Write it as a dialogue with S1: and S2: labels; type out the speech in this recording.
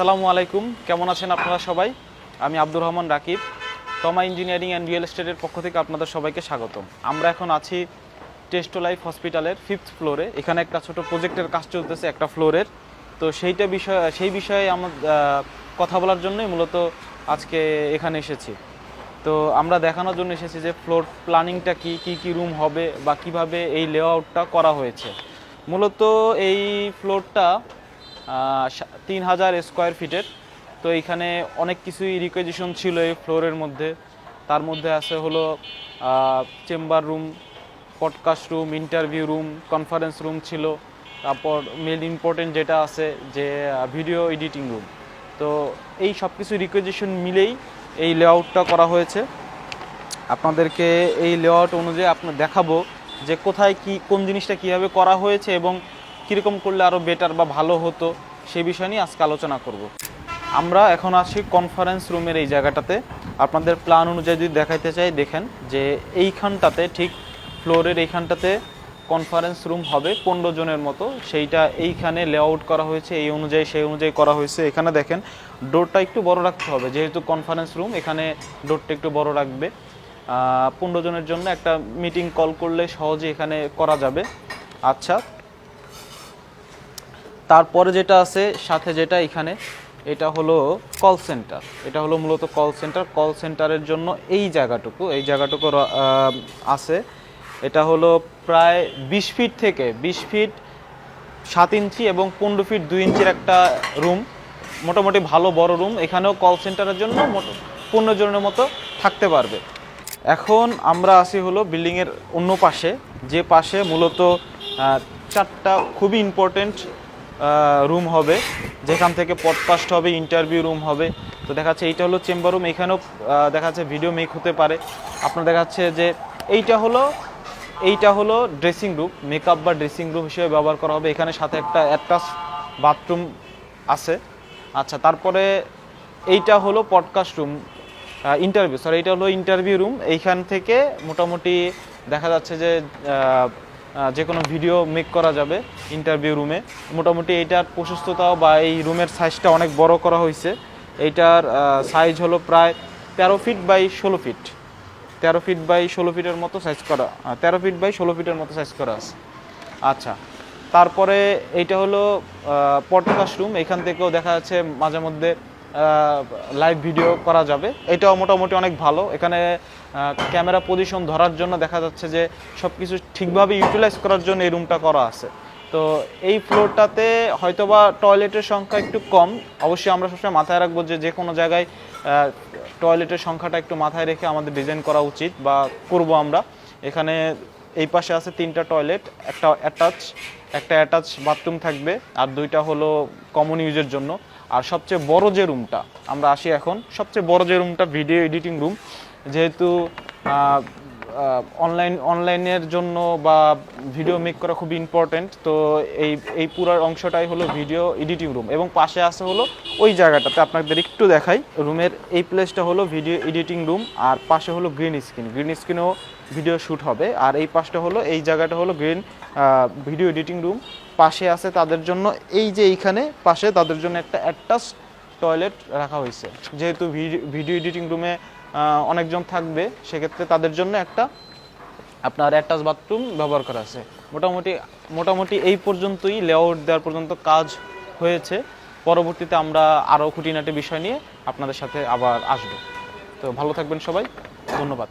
S1: আসসালামু আলাইকুম। কেমন আছেন আপনারা সবাই? আমি আব্দুর রহমান রাকিব, তমা ইঞ্জিনিয়ারিং অ্যান্ড রিয়েল এস্টেটের পক্ষ থেকে আপনাদের সবাইকে স্বাগতম। আমরা এখন আছি টেস্টো লাইফ হসপিটালের ফিফথ ফ্লোরে। এখানে একটা ছোট প্রজেক্টের কাজ চলতেছে একটা ফ্লোরের। তো সেইটা বিষয়, সেই বিষয়ে আমার কথা বলার জন্যই মূলত আজকে এখানে এসেছি। তো আমরা দেখানোর জন্য এসেছি যে ফ্লোর প্ল্যানিংটা কি কি কি রুম হবে বা কীভাবে এই লেআউটটা করা হয়েছে। মূলত এই ফ্লোরটা তিন হাজার স্কোয়ার ফিটের তো এইখানে অনেক কিছুই রিকোয়েজিশন ছিল এই ফ্লোরের মধ্যে। তার মধ্যে আছে হলো chamber room podcast room interview room conference room ছিল। তারপর মেন ইম্পর্টেন্ট যেটা আছে যে ভিডিও এডিটিং রুম তো এই সব কিছু রিকোয়েজিশন মিলেই এই লেআউটটা করা হয়েছে। আপনাদেরকে এই লেআউট অনুযায়ী আপনার দেখাবো যে কোথায় কি, কোন জিনিসটা কীভাবে করা হয়েছে এবং কীরকম করলে আরও বেটার বা ভালো হতো, সে বিষয় নিয়ে আজকে আলোচনা করব। আমরা এখন আছি কনফারেন্স রুমের এই জায়গাটাতে। আপনাদের প্ল্যান অনুযায়ী যদি দেখাইতে চাই, দেখেন যে এইখানটাতে ঠিক ফ্লোরের এইখানটাতে কনফারেন্স রুম হবে পনেরো জনের মতো। সেইটা এইখানে লেআউট করা হয়েছে, এই অনুযায়ী, সেই অনুযায়ী করা হয়েছে। এখানে দেখেন ডোরটা একটু বড় রাখতে হবে, যেহেতু কনফারেন্স রুম এখানে ডোরটা একটু বড় রাখবে। পনেরো জনের জন্য একটা মিটিং কল করলে সহজে এখানে করা যাবে। আচ্ছা তারপরে যেটা আছে, সাথে যেটা এখানে, এটা হলো কল সেন্টার এটা হলো মূলত কল সেন্টার কল সেন্টারের জন্য এই জায়গাটুকু এই জায়গাটুকু আছে। এটা হলো প্রায় বিশ ফিট থেকে, বিশ ফিট সাত ইঞ্চি এবং পনেরো ফিট দুই ইঞ্চির একটা রুম মোটামুটি ভালো বড় রুম এখানেও কল সেন্টারের জন্য পনেরো জনের মতো থাকতে পারবে। এখন আমরা আসি হলো বিল্ডিংয়ের অন্য পাশে। যে পাশে মূলত চারটা খুবই ইম্পর্টেন্ট রুম হবে। যেখান থেকে পডকাস্ট হবে ইন্টারভিউ রুম হবে। তো দেখা যাচ্ছে এইটা হলো চেম্বার রুম এখানেও দেখা যাচ্ছে ভিডিও মেক হতে পারে। আপনার দেখা যাচ্ছে যে এইটা হলো এইটা হলো ড্রেসিং রুম মেকআপ বা ড্রেসিং রুম হিসেবে ব্যবহার করা হবে। এখানে সাথে একটা অ্যাটাচ বাথরুম আছে। আচ্ছা তারপরে এইটা হলো পডকাস্ট রুম ইন্টারভিউ সরি এটা হলো ইন্টারভিউ রুম এইখান থেকে মোটামুটি দেখা যাচ্ছে যে যে কোনো ভিডিও মেক করা যাবে ইন্টারভিউ রুমে মোটামুটি এইটার প্রশস্ততাও বা এই রুমের সাইজটা অনেক বড় করা হয়েছে। এইটার সাইজ হলো প্রায় তেরো ফিট বাই ষোলো ফিট তেরো ফিট বাই ষোলো ফিটের মতো সাইজ করা তেরো ফিট বাই ষোলো ফিটের মতো সাইজ করা আছে। আচ্ছা তারপরে এইটা হলো পডকাস্ট রুম এখান থেকেও দেখা যাচ্ছে মাঝে মধ্যে লাইভ ভিডিও করা যাবে। এটাও মোটামুটি অনেক ভালো। এখানে ক্যামেরা পজিশন ধরার জন্য দেখা যাচ্ছে যে সব কিছু ঠিকভাবে ইউটিলাইজ করার জন্য এই রুমটা করা আছে। তো এই ফ্লোরটাতে হয়তোবা টয়লেটের সংখ্যা একটু কম। অবশ্যই আমরা সবসময় মাথায় রাখব যে যে কোনো জায়গায় টয়লেটের সংখ্যাটা একটু মাথায় রেখে আমাদের ডিজাইন করা উচিত বা করব আমরা। এখানে এই পাশে আছে তিনটা টয়লেট একটা অ্যাটাচ একটা অ্যাটাচ বাথরুম থাকবে, আর দুইটা হলো কমন ইউজের জন্য। আর সবচেয়ে বড় যে রুমটা আমরা আসি এখন, সবচেয়ে বড় যে রুমটা ভিডিও এডিটিং রুম যেহেতু অনলাইন অনলাইনের জন্য বা ভিডিও মেক করা খুব ইম্পর্টেন্ট তো এই এই পুরো অংশটাই হলো ভিডিও এডিটিং রুম এবং পাশে আছে হলো ওই জায়গাটাতে আপনাদের একটু দেখাই। রুমের এই প্লেসটা হলো ভিডিও এডিটিং রুম আর পাশে হলো গ্রিন স্ক্রিন গ্রিন স্ক্রিনেও ভিডিও শ্যুট হবে। আর এই পাশটা হলো, এই জায়গাটা হলো গ্রিন ভিডিও এডিটিং রুম পাশে আছে তাদের জন্য, এই যে এইখানে পাশে তাদের জন্য একটা অ্যাটাচ টয়লেট রাখা হয়েছে। যেহেতু ভিডিও এডিটিং রুমে অনেকজন থাকবে, সেক্ষেত্রে তাদের জন্য একটা আপনার অ্যাটাচ বাথরুম ব্যবহার করা আছে। মোটামুটি মোটামুটি এই পর্যন্তই লেআউট দেওয়ার পর্যন্ত কাজ হয়েছে। পরবর্তীতে আমরা আরও খুঁটিনাটি বিষয় নিয়ে আপনাদের সাথে আবার আসব। তো ভালো থাকবেন সবাই, ধন্যবাদ।